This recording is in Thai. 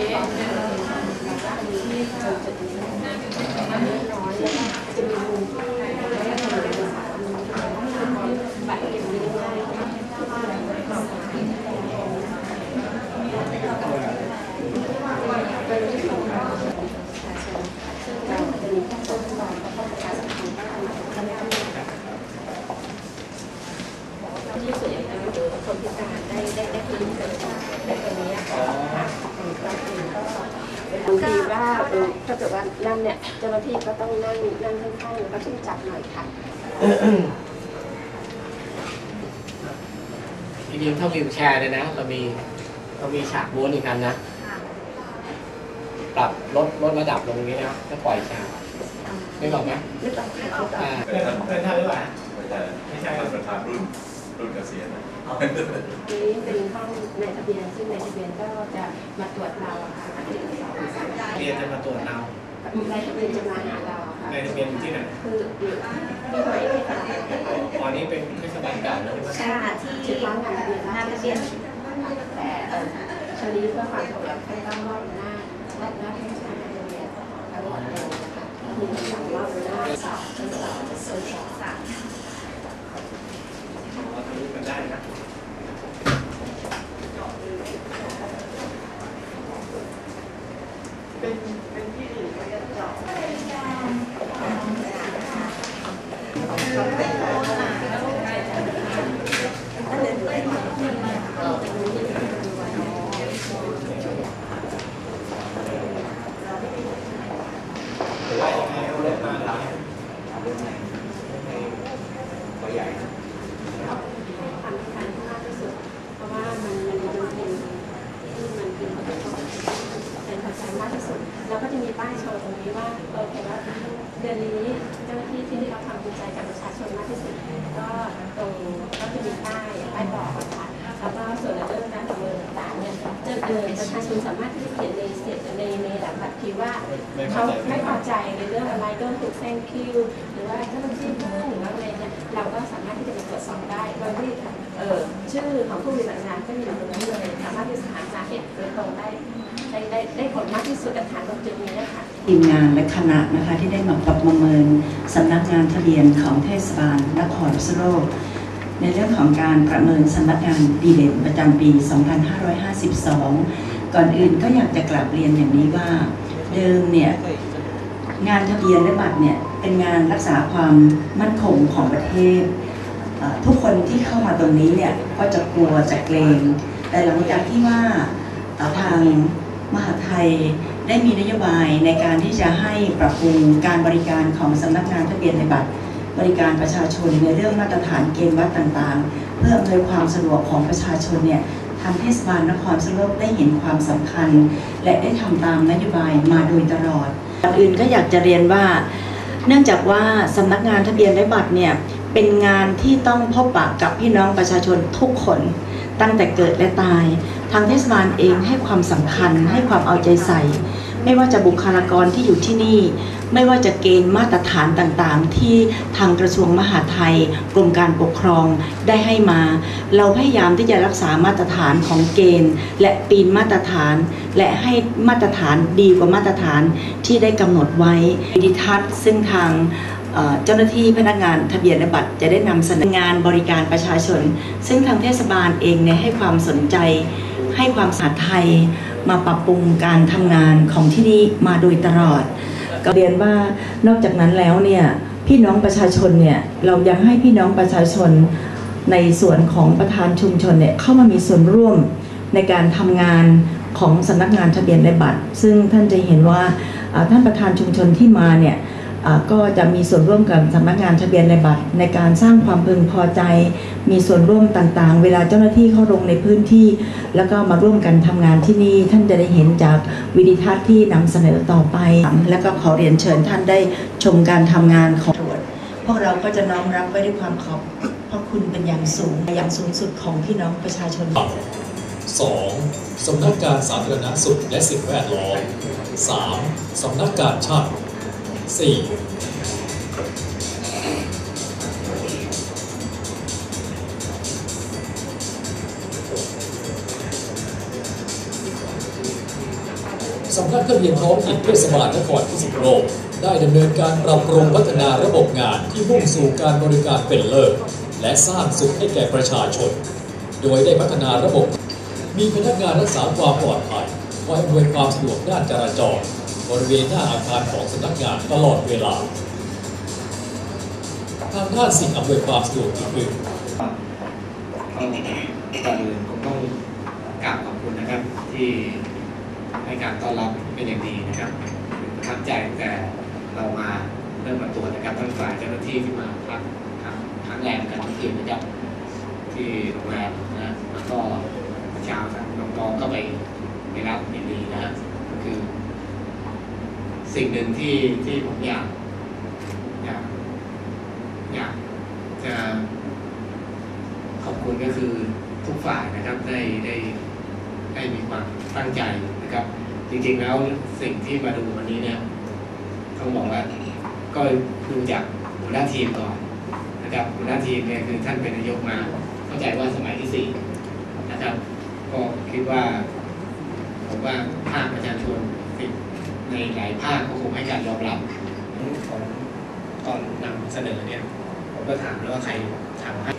ที่ส่วนใหญ่แล้วคือคนพิการได้ได้ได้พื้นเกิดในตรงนี้ค่ะ บางทีว่าเออถ้าเกิดว่านั่งเนี่ยเจ้าหน้าที่ก็ต้องนั่งนั่งข้างๆแล้วก็ช่วยจับหน่อยค่ะจริงๆถ้าวิวแชร์เนี่ยนะเรามีเรามีฉากม้วนอีกคันนะปรับลดลดระดับลงนี้นะถ้าปล่อยฉากไม่บอกไหมนึกออกค่ะนึกออกอ่าเพื่อนเพื่อนท่านหรือเปล่าไม่ใช่ไม่ใช่ประธานรุ่นรุ่นเกษียณนะนี้เป็นห้องในทะเบียนซึ่งในทะเบียนก็จะมาตรวจเราอะค่ะที่สองสาม เรียนจะมาตรวจเราในทะเบียนจะมาหาเราอะค่ะในทะเบียนอยู่ที่ไหนคืออยู่ที่ไหนที่ตลาดตอนนี้เป็นเทศบาลเก่าแล้วใช่ไหมใช่ค่ะที่ที่ร้านงานทะเบียนร้านทะเบียนแต่เออชลีเพื่อความสะดวกให้ต้องรอบหน้ารอบหน้าให้ชนะทะเบียนแล้วก็เร็วนะคะมีคำสั่งรอบหน้าสอบทดสอบทดสอบสาม เราทะลุกันได้นะ หรือว่ายังไงเอารถมาแล้ว ตัวใหญ่ ทำการที่มากที่สุด เพราะว่ามันมันมันเป็นที่มันเป็นเป็นปัจ จัยมากที่สุดแล้วก็จะมีป้ายโชว์ตรงนี้ว่าโอเคว่าเดือนนี้เจ้าหน้าที่ที่ได้รับความภูมิใจจากประชาชนมากที่สุดก็ตรงก็จะมีป้ายป้ายบอก อะคะแล้วก็ส่วนในเรื่องการประเมินต่างๆเนี่ยจะเออประชาชนสามารถที่จะเขียนในเสร็จในในหลังบัตรทีว่าเขาไม่พอใจในเรื่องอะไรก็ถูกแซงคิวหรือว่าเจ้าหน้าที่เพื่อนหรือว่าอะไรเนี่ยเราก็สามารถที่จะไปตรวจสอบได้โดยที่เออชื่อของผู้ปฏิบัติงานก็อยู่ตรงนั้นเลยสามารถที่จะหาสาเหตุโดยตรงได้ได้ได้ได้ผลมากที่สุดกับฐานตรงจุดนี้นะคะทีมงานและคณะนะคะที่ได้มาปรับประเมินสำนักงานทะเบียนของเทศบาลนครพิษณุโลก ในเรื่องของการประเมินสำนักงานดีเด่นประจำปี 2552 ก่อนอื่นก็อยากจะกลับเรียนอย่างนี้ว่า เดิมเนี่ยงานทะเบียนและบัตรเนี่ยเป็นงานรักษาความมั่นคงของประเทศ ทุกคนที่เข้ามาตรงนี้เนี่ยก็จะกลัวจะเกรง แต่หลังจากที่ว่าต่อทางมหาไทยได้มีนโยบายในการที่จะให้ปรับปรุงการบริการของสำนักงานทะเบียนในบัตร บริการประชาชนในเรื่องมาตรฐานเกณฑ์วัดต่างๆ เพื่ออำนวยความสะดวกของประชาชนเนี่ยทางเทศบาลนครสโลกได้เห็นความสำคัญ และได้ทำตามนโยบายมาโดยตลอดอนอื่นก็อยากจะเรียนว่า เนื่องจากว่าสำนักงานทะเบียนและบัตรเนี่ยเป็นงานที่ต้องพบปะกับพี่น้องประชาชนทุกคนตั้งแต่เกิดและตาย ทางเทศบาลเองให้ความสำคัญให้ความเอาใจใส่ ไม่ว่าจะบุคลากรที่อยู่ที่นี่ ไม่ว่าจะเกณฑ์มาตรฐานต่างๆ ที่ทางกระทรวงมหาดไทยกรมการปกครองได้ให้มา เราพยายามที่จะรักษามาตรฐานของเกณฑ์ และปีนมาตรฐาน และให้มาตรฐานดีกว่ามาตรฐานที่ได้กำหนดไว้ดิทัศน์ซึ่งทางเจ้าหน้าที่พนักงานทะเบียนและบัตรจะได้นำเสนองานบริการประชาชน ซึ่งทางเทศบาลเองเนี่ยให้ความสนใจ ให้ความสะไทยมาปรับปรุงการทำงานของที่นี่มาโดยตลอด ก็เรียนว่านอกจากนั้นแล้วเนี่ยพี่น้องประชาชนเนี่ยเรายังให้พี่น้องประชาชนในส่วนของประธานชุมชนเนี่ยเข้ามามีส่วนร่วมในการทำงานของสำนักงานทะเบียนในบัตร ซึ่งท่านจะเห็นว่าท่านประธานชุมชนที่มาเนี่ย ก็จะมีส่วนร่วมกับสำนักงานทะเบียนในบัตร ในการสร้างความพึงพอใจ มีส่วนร่วมต่างๆ เวลาเจ้าหน้าที่เข้าลงในพื้นที่ แล้วก็มาร่วมกันทำงานที่นี่ ท่านจะได้เห็นจากวิดีทัศน์ที่นำเสนอต่อไป แล้วก็ขอเรียนเชิญท่านได้ชมการทำงานของตรวจพวกเราก็จะน้อมรับไว้ด้วยความขอบพระคุณเป็นอย่างสูงอย่างสูงสุดของพี่น้องประชาชน 2. สำนักงานสาธารณสุขและสิ่งแวดล้อม 3. สำนักงานช่าง 4. เสำนักทะเบียนท้องถิ่นเทศบาลนครพิษณุโลกได้ดำเนินการปรับปรุงพัฒนาระบบงานที่มุ่งสู่การบริการเป็นเลิศและสร้างสุขให้แก่ประชาชน โดยได้พัฒนาระบบ มีพนักงานรักษาความปลอดภัยคอยอำนวยความสะดวกด้านจราจร บริเวณหน้าอาคารของสำนักงานตลอดเวลา ทางด้านสิ่งอำนวยความสะดวกอื่นก็ก่อนอื่นผมต้องกราบขอบคุณนะครับที่ให้การต้อนรับเป็นอย่างดีนะครับประทับใจตั้งแต่เรามาเริ่มมาตรวจนะครับทั้งฝ่ายเจ้าหน้าที่ที่มาพักครั้งครั้งแรกกันที่นะครับที่โรงแรมนะแล้วก็เช้าทางน้องๆก็ไปไปรับยินดีนะก็คือ สิ่งหนึ่งที่ที่ผมอยากอยากอยากจะขอบคุณก็คือทุกฝ่ายนะครับได้ได้ได้มีความตั้งใจนะครับ จริงๆแล้วสิ่งที่มาดูวันนี้เนี่ยต้องบอกว่าก็ดูจากหัวหน้าทีมก่อนนะครับหัวหน้าทีมเนี่ยคือท่านเป็นนายกมา เข้าใจว่าสมัยที่สี่นะครับ ก็คิดว่าผมว่าภาคประชาชน ในหลายภาคก็คงให้การยอมรับของตอนนำเสนอเนี่ย ผมก็ถามแล้วว่าใครทำให้